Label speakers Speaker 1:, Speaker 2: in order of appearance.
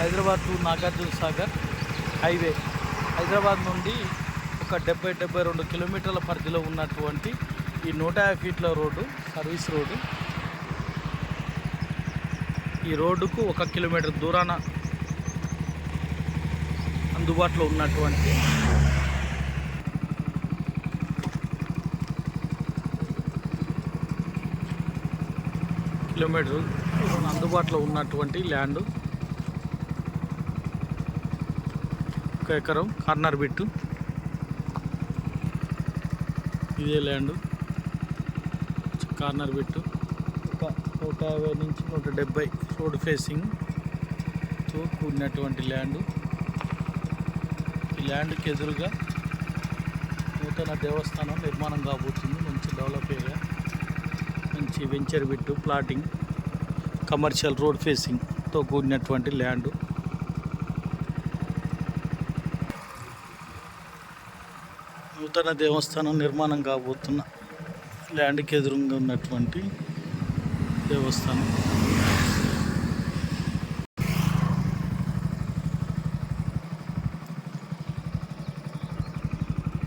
Speaker 1: Hyderabad to Nagarjuna Sagar highway. Hyderabad నుండి ఒక డెబ్బై డెబ్బై రెండు కిలోమీటర్ల పరిధిలో ఉన్నటువంటి ఈ నూట యాభై ఫీట్ల రోడ్డు సర్వీస్ రోడ్డు. ఈ రోడ్డుకు ఒక కిలోమీటర్ దూరాన అందుబాటులో ఉన్నటువంటి కిలోమీటర్ అందుబాటులో ఉన్నటువంటి ల్యాండ్. ఒక ఎకరం కార్నర్ బిట్టు. ఇదే ల్యాండ్. Corner bit. ఒక నూట యాభై నుంచి నూట డెబ్బై రోడ్ ఫేసింగ్తో కూడినటువంటి ల్యాండ్. ఈ ల్యాండ్కి ఎదురుగా నూతన దేవస్థానం నిర్మాణం కాబోతుంది. మంచి డెవలప్ ఏరియా. మంచి venture bit plotting commercial road ఫేసింగ్తో కూడినటువంటి ల్యాండ్. నూతన దేవస్థానం నిర్మాణం కాబోతున్న ల్యాండ్కి ఎదురుగా ఉన్నటువంటి దేవస్థానం.